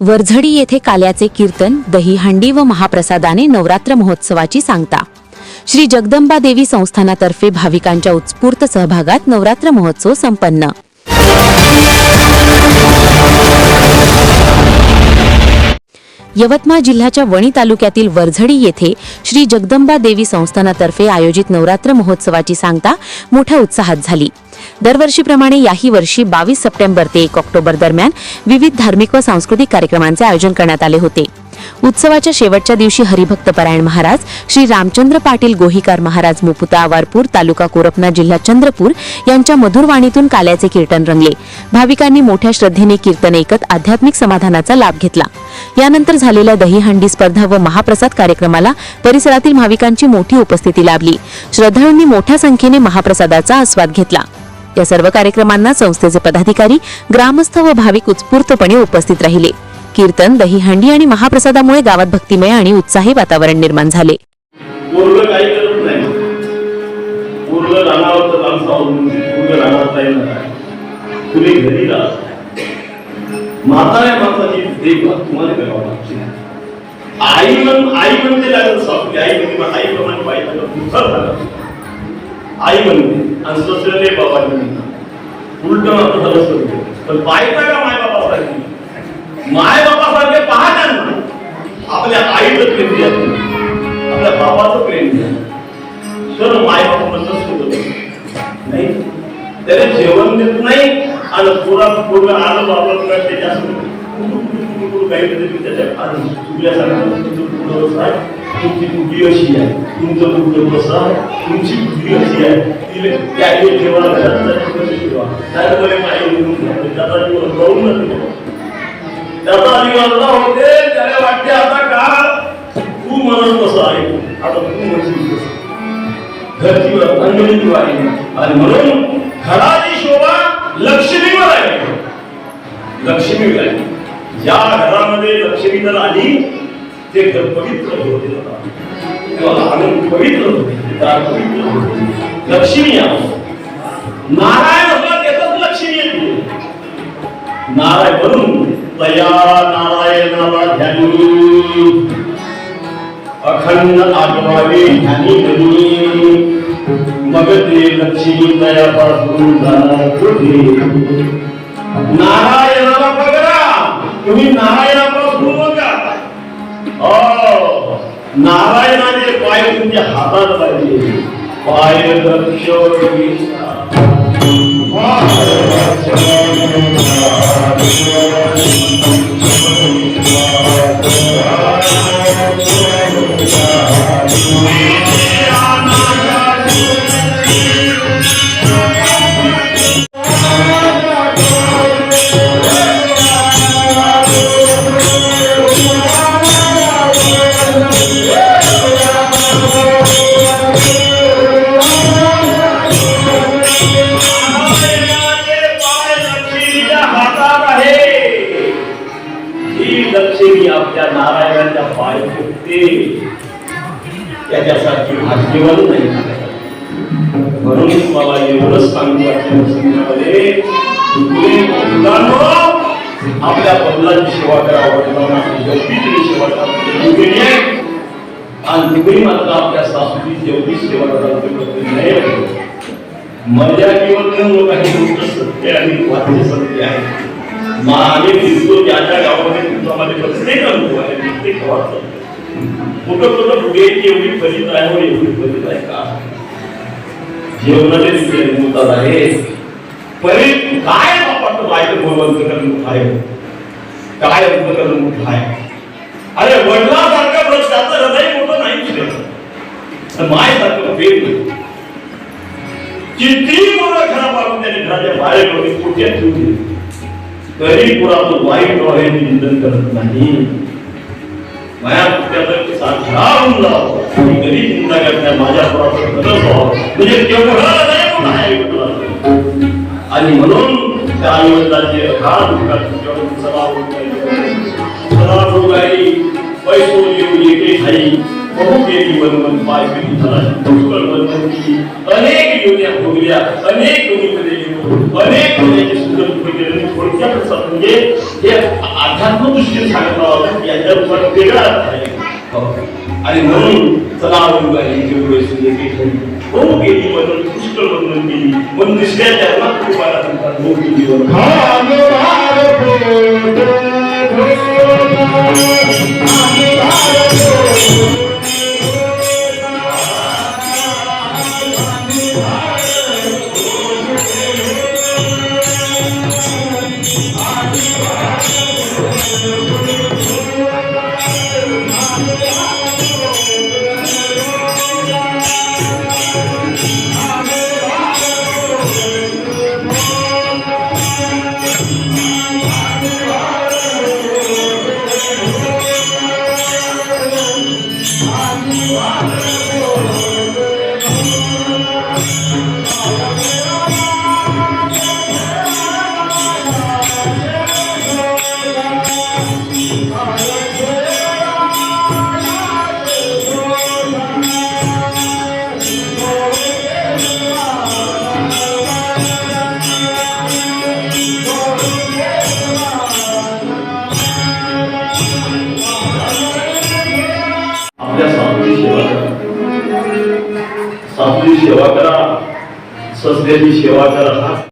वरझडी येथे काल्याचे कीर्तन दहीहंडी व महाप्रसादाने नवरात्र महोत्सवाची सांगता. श्री जगदंबा देवी संस्थानातर्फे भाविकांच्या उत्स्फूर्त सहभागात नवरात्र महोत्सव संपन्न. यवतमाळ जिल्ह्याच्या वणी तालुक्यातील वरझडी येथे श्री जगदंबा देवी संस्थानातर्फे आयोजित नवरात्र महोत्सवाची सांगता मोठ्या उत्साहात झाली. दरवर्षीप्रमाणे याही वर्षी बावीस सप्टेंबर ते एक ऑक्टोबर दरम्यान विविध धार्मिक व सांस्कृतिक कार्यक्रमांचे आयोजन करण्यात आले होते. उत्सवाच्या शेवटच्या दिवशी हरिभक्त परायण महाराज श्री रामचंद्र पाटील गोहीकार महाराज मुपुता आवारपूर तालुका कोरपना जिल्हा चंद्रपूर यांच्या मधुरवाणीतून काल्याचे कीर्तन रंगले. भाविकांनी मोठ्या श्रद्धेने कीर्तन ऐकत आध्यात्मिक समाधानाचा लाभ घेतला. यानंतर झालेल्या दहीहंडी स्पर्धा व महाप्रसाद कार्यक्रमाला परिसरातील भाविकांची मोठी उपस्थिती लाभली. श्रद्धाळूंनी मोठ्या संख्येने महाप्रसादाचा आस्वाद घेतला. या सर्व कार्यक्रमांना संस्थेचे पदाधिकारी ग्रामस्थ व भाविक उत्स्फूर्तपणे उपस्थित राहिले. कीर्तन दहीहंडी आणि महाप्रसादामुळे गावात भक्तिमय आणि उत्साही वातावरण निर्माण झाले. आई आई आई आई बनते आणि ससरे बाबा म्हणते उलट झालं सगळं पण बायका का माय बाबा सारखी माय बाबा सारखे पाहता ना आपल्या आईचं प्रेम द्या आपल्या बाबाचं प्रेम द्या तर माय बाबा म्हणतात सोबत नाही त्याने जेवण देत नाही आणि पुरा पूर्ण आलं बाबा त्याच्या काहीतरी त्याच्या आणि तुझ्यासारखं तुमचं पुढं तुमची बुद्धी अशी आहे. तुमचं पुढं बसा तुमची बुद्धी अशी आहे. तिला त्या ठेवा ठेवा त्यामुळे माई त्याचा जीवन जाऊन त्याचा दिवस होते. त्याला वाटते आता का? तू म्हणत कसं आहे. आता तू म्हणशील कसं धरतीवर अंगणीची आहे आणि म्हणून घराची शोभा लक्ष्मीवर आहे. लक्ष्मी आहे ज्या घरामध्ये लक्ष्मी जर आली. ते घर पवित्र होते किंवा आनंद पवित्र होते. लक्ष्मी नारायण असला त्याचाच लक्ष्मी येते नारायण म्हणून तया नारायणाला ध्यानी अखंड आठवावे ध्यानी म्हणी मग ते लक्ष्मी तयापासून जाणार कुठे? नारायणाला बघा. तुम्ही नारायणा नारायणाने पाय तुमच्या हातात पाहिजे पाय दक्ष लक्ष्मी आपल्या नारायणाच्या पाय फुटते त्याच्यासाठी भाग्यवान नाही. म्हणून मला एवढंच सांगू वाटतं आपल्या बदलाची सेवा करा वडिलांची सेवा करा. आणि तुम्ही मात्र आपल्या सासूची जेवढी सेवा करा नाही. माझ्या काही गोष्ट सत्य आणि वाद्य सत्य आहे. आम्ही दिसतो ज्या ज्या गावामध्ये तुमच्यामध्ये प्रत्येक अनुभव आहे प्रत्येक गावात. कुठं कुठं पुढेची एवढी फलित आहे हो एवढी फलित आहे का? जेवणाचे तिथे मुद्दा आहे. परी काय वापरतो बायको भगवंत करणं आहे? काय अर्थ करणं मोठं आहे? अरे वडिलासारखं प्रश्न त्याचं हृदय मोठं नाही माय सारखं वेग किती मुलं खराब वागून त्याने घराच्या बाहेर कुठे ठेवली तरी पुरा तो वाईट आहे निंदन करत नाही माया कुत्याचं सारखा होऊन जावं मी कधी चिंता करत नाही माझ्या पुराचं खरंच व्हावं म्हणजे तेवढं नाही पण आहे विठ्ठलाचं. आणि म्हणून त्या आयुर्वेदाचे अघात दुःखात तुझ्यावर सदा होत नाही. सदा होत राहिली, पैसो येऊ येते ठाई बहु केली वनवन पाय केली झाला पुष्कळ वनवन केली अनेक योजना भोगल्या अनेक योनीमध्ये गेलो अनेक योजनेचे सुद्धा दुःख केले थोडक्यात म्हणजे हे अध्यात्म दृष्टीने सांगत आहोत याच्या रूपात वेगळा अर्थ आहे हो. आणि म्हणून चला ही केली वनवन पुष्कळ केली पण दुसऱ्या जन्मात तुम्हाला म्हणतात बहु केली सेवा करा. सध्याची सेवा करा.